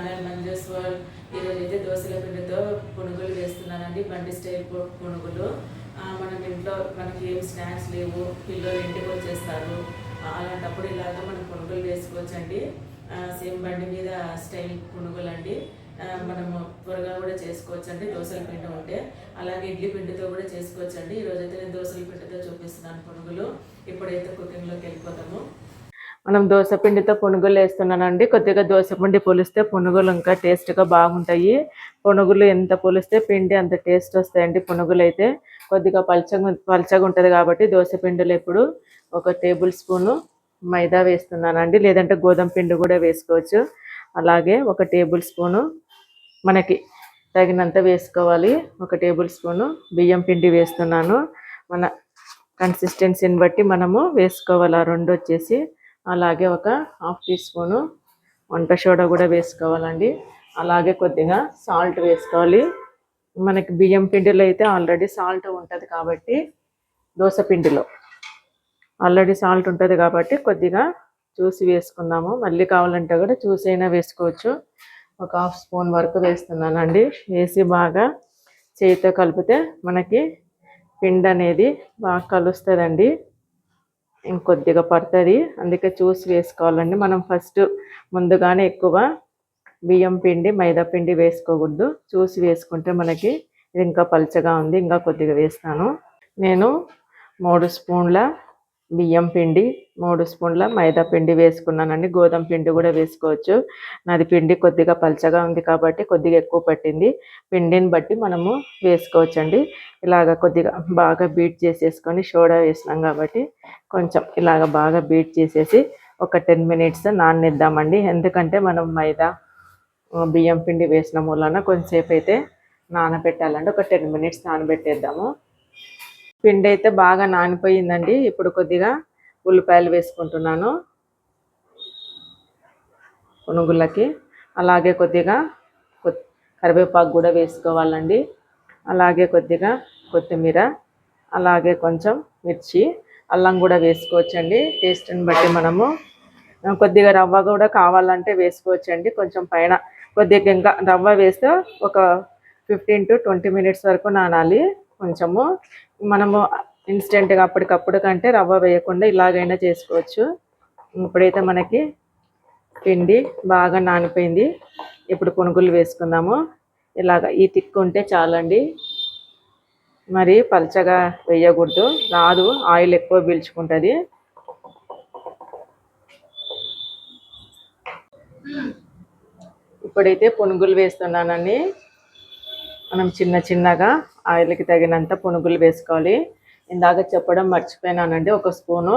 Channel మంజేశ్వర్ ఈరోజైతే ఈరోజు అయితే దోశల పిండితో పునుగులు వేస్తున్నానండి బండి స్టైల్ పునుగులు. మనం ఇంట్లో మనకి ఏం స్నాక్స్ లేవు పిల్లలు ఇంటికి వచ్చేస్తారు. అలాంటప్పుడు ఇలాగ మనం పునుగులు వేసుకోవచ్చండి. సేమ్ బండి మీద స్టైల్ పునుగులు అండి మనము త్వరగా కూడా చేసుకోవచ్చండి దోశల పిండి ఉంటే. అలాగే ఇడ్లీ పిండితో కూడా చేసుకోవచ్చండి. ఈరోజు అయితే నేను దోశల పిండితో చూపిస్తున్నాను పునుగులు. ఇప్పుడైతే కుకింగ్లోకి వెళ్ళిపోతాము మనం దోశపిండితో పునుగులు వేస్తున్నానండి. కొద్దిగా దోశపిండి పులిస్తే పునుగులు ఇంకా టేస్ట్గా బాగుంటాయి. పునుగులు ఎంత పులిస్తే పిండి అంత టేస్ట్ వస్తాయండి పునుగులు అయితే కొద్దిగా పల్చగా పల్చగా ఉంటుంది కాబట్టి దోశపిండిలో ఇప్పుడు ఒక టేబుల్ స్పూను మైదా వేస్తున్నానండి. లేదంటే గోధుమ పిండి కూడా వేసుకోవచ్చు. అలాగే ఒక టేబుల్ స్పూను మనకి తగినంత వేసుకోవాలి. ఒక టేబుల్ స్పూను బియ్యం పిండి వేస్తున్నాను. మన కన్సిస్టెన్సీని బట్టి మనము వేసుకోవాలి. ఆ రెండు వచ్చేసి అలాగే ఒక హాఫ్ టీ స్పూను వంట సోడా కూడా వేసుకోవాలండి. అలాగే కొద్దిగా సాల్ట్ వేసుకోవాలి. మనకి బియ్యం పిండిలో అయితే ఆల్రెడీ సాల్ట్ ఉంటుంది కాబట్టి దోశ పిండిలో ఆల్రెడీ సాల్ట్ ఉంటుంది కాబట్టి కొద్దిగా చూసి వేసుకుందాము. మళ్ళీ కావాలంటే కూడా చూసి అయినా వేసుకోవచ్చు. ఒక హాఫ్ స్పూన్ వరకు వేస్తున్నానండి. వేసి బాగా చేతితో కలిపితే మనకి పిండి అనేది బాగా కలుస్తుందండి. ఇంకొద్దిగా పడుతుంది. అందుకే చూసి వేసుకోవాలండి. మనం ఫస్ట్ ముందుగానే ఎక్కువ బియ్యం పిండి మైదా పిండి వేసుకోకూడదు. చూసి వేసుకుంటే మనకి ఇది ఇంకా పలచగా ఉంది. ఇంకా కొద్దిగా వేస్తాను. నేను మూడు స్పూన్ల బియ్యం పిండి మూడు స్పూన్ల మైదా పిండి వేసుకున్నానండి. గోధుమ పిండి కూడా వేసుకోవచ్చు. నాది పిండి కొద్దిగా పలచగా ఉంది కాబట్టి కొద్దిగా ఎక్కువ పట్టింది. పిండిని బట్టి మనము వేసుకోవచ్చండి. ఇలాగ కొద్దిగా బాగా బీట్ చేసేసుకొని సోడా వేసినాం కాబట్టి కొంచెం ఇలాగ బాగా బీట్ చేసేసి ఒక టెన్ మినిట్స్ నాననిద్దామండి ఎందుకంటే మనం మైదా బియ్యం పిండి వేసిన మూలన కొంచెంసేపు అయితే నానబెట్టాలండి. ఒక టెన్ మినిట్స్ నానబెట్టేద్దాము. పిండి అయితే బాగా నానిపోయిందండి. ఇప్పుడు కొద్దిగా ఉల్లిపాయలు వేసుకుంటున్నాను. పునుగులకి. అలాగే కొద్దిగా కొత్- కరివేపాకు కూడా వేసుకోవాలండి. అలాగే కొద్దిగా కొత్తిమీర. అలాగే కొంచెం మిర్చి. అల్లం కూడా వేసుకోవచ్చండి. టేస్ట్ని బట్టి మనము కొద్దిగా రవ్వ కూడా కావాలంటే వేసుకోవచ్చండి. కొంచెం పైన కొద్దిగా ఇంకా రవ్వ వేస్తే ఒక ఫిఫ్టీన్ టు ట్వంటీ మినిట్స్ వరకు నానాలి. కొంచెము మనము ఇన్స్టెంట్గా అప్పటికప్పుడు కంటే రవ్వ వేయకుండా ఇలాగైనా చేసుకోవచ్చు. ఇప్పుడైతే మనకి పిండి బాగా నానిపోయింది. ఇప్పుడు పునుగులు వేసుకుందాము. ఇలాగ ఈ తిక్కు ఉంటే చాలండి. మరి పల్చగా వేయకూడదు. రాదు. ఆయిల్ ఎక్కువ పీల్చుకుంటుంది. ఇప్పుడైతే పునుగులు వేస్తున్నానండి. మనం చిన్న చిన్నగా ఆయిల్కి తగినంత పునుగులు వేసుకోవాలి. ఇందాక చెప్పడం మర్చిపోయినానండి ఒక స్పూను.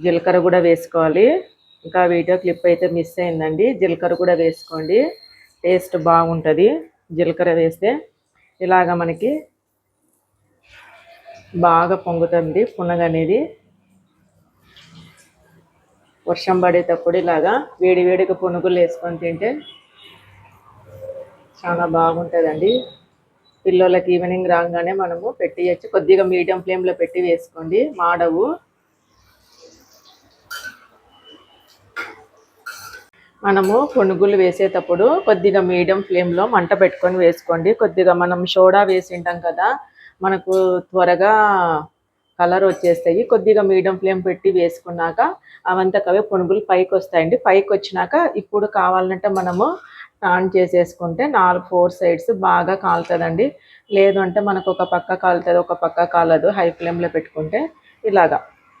జీలకర్ర కూడా వేసుకోవాలి. ఇంకా వీడియో క్లిప్ అయితే మిస్ అయిందండి. జీలకర్ర కూడా వేసుకోండి. టేస్ట్ బాగుంటుంది. జీలకర్ర వేస్తే ఇలాగ మనకి బాగా పొంగుతుంది పునగ అనేది. వర్షం పడేటప్పుడు ఇలాగా వేడి వేడిగా పునుగులు వేసుకొని తింటే చాలా బాగుంటుందండి. పిల్లలకి ఈవినింగ్ రాగానే మనము పెట్టేయచ్చు. కొద్దిగా మీడియం ఫ్లేమ్లో పెట్టి వేసుకోండి. మాడవు. మనము పునుగులు వేసేటప్పుడు కొద్దిగా మీడియం ఫ్లేమ్లో మంట పెట్టుకొని వేసుకోండి. కొద్దిగా మనం సోడా వేసింటాం కదా మనకు త్వరగా కలర్ వచ్చేస్తాయి. కొద్దిగా మీడియం ఫ్లేమ్ పెట్టి వేసుకున్నాక అవంతకవే పునుగులు పైకి వస్తాయండి పైకి వచ్చినాక ఇప్పుడు కావాలంటే మనము టర్న్ చేసేసుకుంటే నాలుగు ఫోర్ సైడ్స్ బాగా కాలుతుందండి. లేదు అంటే మనకు ఒక పక్క కాలుతుంది ఒక పక్క కాలదు. హై ఫ్లేమ్లో పెట్టుకుంటే ఇలాగా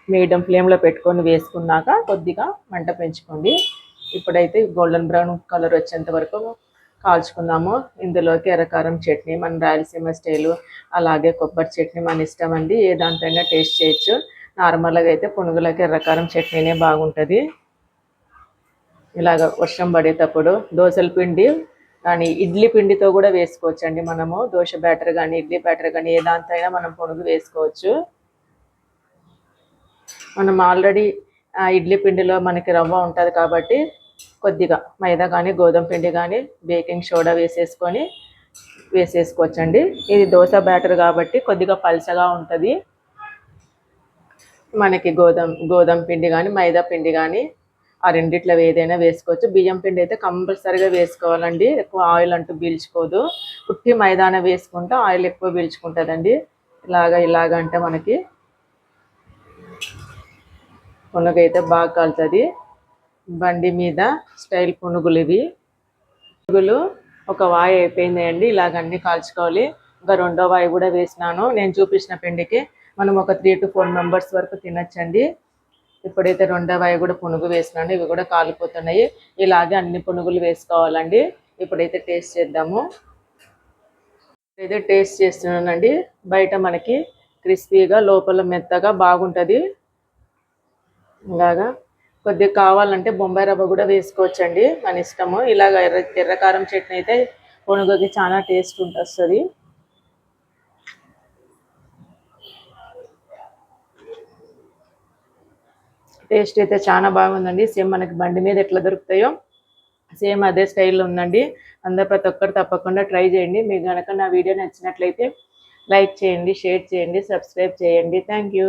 మీడియం ఫ్లేమ్లో పెట్టుకొని వేసుకున్నాక కొద్దిగా మంట పెంచుకోండి. ఇప్పుడైతే గోల్డెన్ బ్రౌన్ కలర్ వచ్చేంత వరకు కాల్చుకుందాము. ఇందులోకి ఎర్రకారం చట్నీ మన రాయలసీమ స్టైలు అలాగే కొబ్బరి చట్నీ మన ఇష్టం అండి ఏ దాంతైనా టేస్ట్ చేయొచ్చు. నార్మల్గా అయితే పునుగులకి ఎర్రకారం చట్నీనే బాగుంటుంది. ఇలాగ వర్షం పడేటప్పుడు దోశల పిండి కానీ ఇడ్లీ పిండితో కూడా వేసుకోవచ్చండి మనము. దోశ బ్యాటర్ కానీ ఇడ్లీ బ్యాటర్ కానీ ఏ దాంతో మనం పొడుగు వేసుకోవచ్చు. మనం ఆల్రెడీ ఇడ్లీ పిండిలో మనకి రవ్వ ఉంటుంది కాబట్టి కొద్దిగా మైదా కానీ గోధుమ పిండి కానీ బేకింగ్ సోడా వేసేసుకొని వేసేసుకోవచ్చండి. ఇది దోశ బ్యాటర్ కాబట్టి కొద్దిగా పల్చగా ఉంటుంది. మనకి గోధుమ గోధుమ పిండి కానీ మైదా పిండి కానీ ఆ రెండిట్లో ఏదైనా వేసుకోవచ్చు. బియ్యం పిండి అయితే కంపల్సరీగా వేసుకోవాలండి. ఎక్కువ ఆయిల్ అంటూ పీల్చుకోదు. పుట్టి మైదాన వేసుకుంటే ఆయిల్ ఎక్కువ పీల్చుకుంటుందండి. ఇలాగా ఇలాగ అంటే మనకి పునుగైతే బాగా కాలుతుంది. బండి మీద స్టైల్ పునుగులు ఇవి. పునుగులు ఒక వాయి అయిపోయింది అండి ఇలాగ అన్ని కాల్చుకోవాలి. ఇంకా రెండో వాయి కూడా వేసినాను. నేను చూపించిన పిండికి మనం ఒక త్రీ టు ఫోర్ మెంబర్స్ వరకు తినచ్చండి. ఇప్పుడైతే రెండవ అవి కూడా పునుగు వేసినాను ఇవి కూడా కాలిపోతున్నాయి. ఇలాగే అన్ని పునుగులు వేసుకోవాలండి. ఇప్పుడైతే టేస్ట్ చేద్దాము. ఇప్పుడైతే టేస్ట్ చేస్తున్నానండి. బయట మనకి క్రిస్పీగా లోపల మెత్తగా బాగుంటుంది. ఇలాగా కొద్దిగా కావాలంటే బొంబాయి రవ్వ కూడా వేసుకోవచ్చండి. మన ఇష్టము. ఇలాగ ఎర్ర ఎర్రకారం చట్నీ అయితే పునుగుకి చాలా టేస్ట్ ఉంటుంది. టేస్ట్ అయితే చాలా బాగుందండి. సేమ్ మనకి బండి మీద ఎట్లా దొరుకుతాయో సేమ్ అదే స్టైల్లో ఉందండి. అందరు ప్రతి ఒక్కరు తప్పకుండా ట్రై చేయండి. మీకు కనుక నా వీడియో నచ్చినట్లయితే లైక్ చేయండి షేర్ చేయండి సబ్స్క్రైబ్ చేయండి. Thank you.